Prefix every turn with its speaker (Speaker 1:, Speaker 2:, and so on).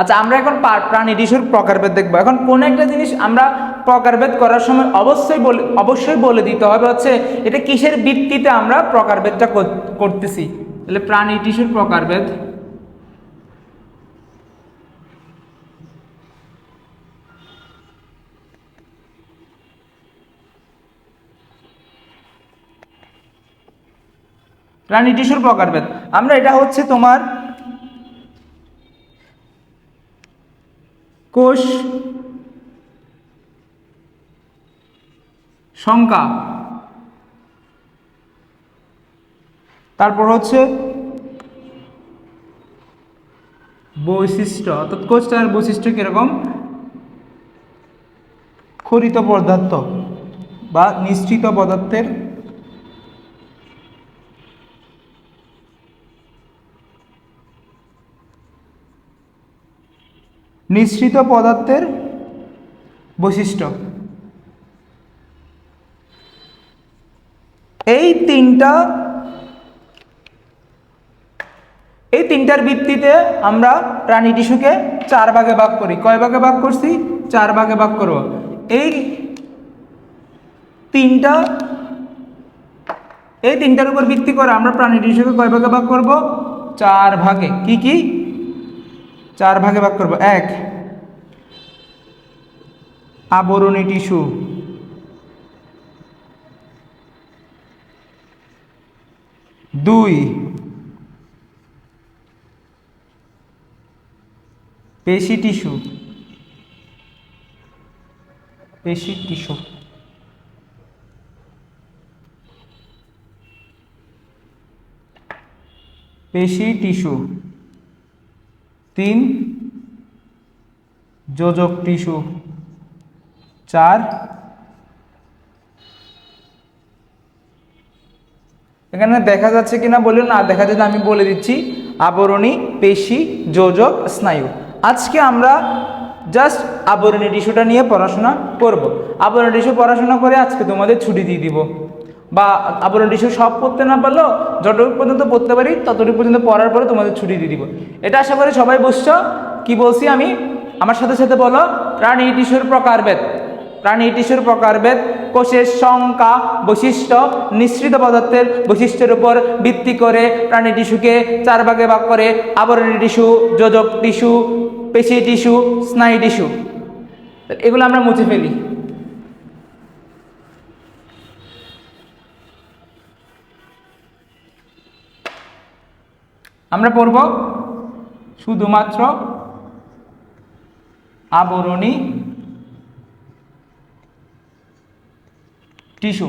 Speaker 1: আচ্ছা আমরা এখন প্রাণী টিস্যুর প্রকারভেদ দেখব। এখন কোন একটা জিনিস আমরা প্রকারভেদ করার সময় অবশ্যই বলে অবশ্যই বলে দিতে হবে হচ্ছে, এটা কিসের ভিত্তিতে আমরা প্রকারভেদটা করতেছি? তাহলে প্রাণী টিস্যুর প্রকারভেদ। প্রাণী টিস্যুর প্রকারভেদ। আমরা এটা হচ্ছে তোমার কোষ সংখ্যা। তারপর হচ্ছে বৈশিষ্ট্য। অর্থাৎ কোষটার বৈশিষ্ট্য কীরকম? খরিত পদার্থ বা নিশ্চিত পদার্থের নিঃসৃত পদার্থের বৈশিষ্ট্য। এই তিনটা, এই তিনটার ভিত্তিতে আমরা প্রাণী টিস্যুকে চার ভাগে ভাগ করি। কয় ভাগে ভাগ করছি? চার ভাগে ভাগ করব। এই তিনটা, এই তিনটার উপর ভিত্তি করে আমরা প্রাণী টিস্যুকে কয় ভাগে ভাগ করব? চার ভাগে। কি কি? চার ভাগে ভাগ করব এক। আবরণী টিস্যু। দুই। পেশি টিস্যু। পেশি টিস্যু। পেশি টিস্যু। তিন যোজক টিস্যু চার এখানে দেখা যাচ্ছে কিনা বলুন না দেখা যাচ্ছে আমি বলে দিচ্ছি, আবরণী, পেশি, যোজক, স্নায়ু। আজকে আমরা জাস্ট আবরণী টিস্যুটা নিয়ে পড়াশোনা করব। আবরণী টিস্যু পড়াশোনা করে আজকে তোমাদের ছুটি দিয়ে দিব। বা আবরণ টিস্যু সব পড়তে না পারলেও যতটুকু পর্যন্ত পড়তে পারি, ততটুকু পর্যন্ত পড়ার পরে তোমাদের ছুটি দিয়ে দিব। এটা আশা করি সবাই বুঝছ। কি বলছি আমি? আমার সাথে সাথে বলো, প্রাণী টিস্যুর প্রকারভেদ প্রাণী টিস্যুর প্রকারভেদ কোষের সংখ্যা, বৈশিষ্ট্য, নিঃসৃত পদার্থের বৈশিষ্ট্যের উপর ভিত্তি করে প্রাণী টিস্যুকে চার ভাগে ভাগ করে আবরণী টিস্যু, যোজক টিস্যু, পেশি টিস্যু, স্নায়ু টিস্যু। এগুলো আমরা মুছে ফেলি। আমরা পড়ব শুধুমাত্র আবরণী টিস্যু।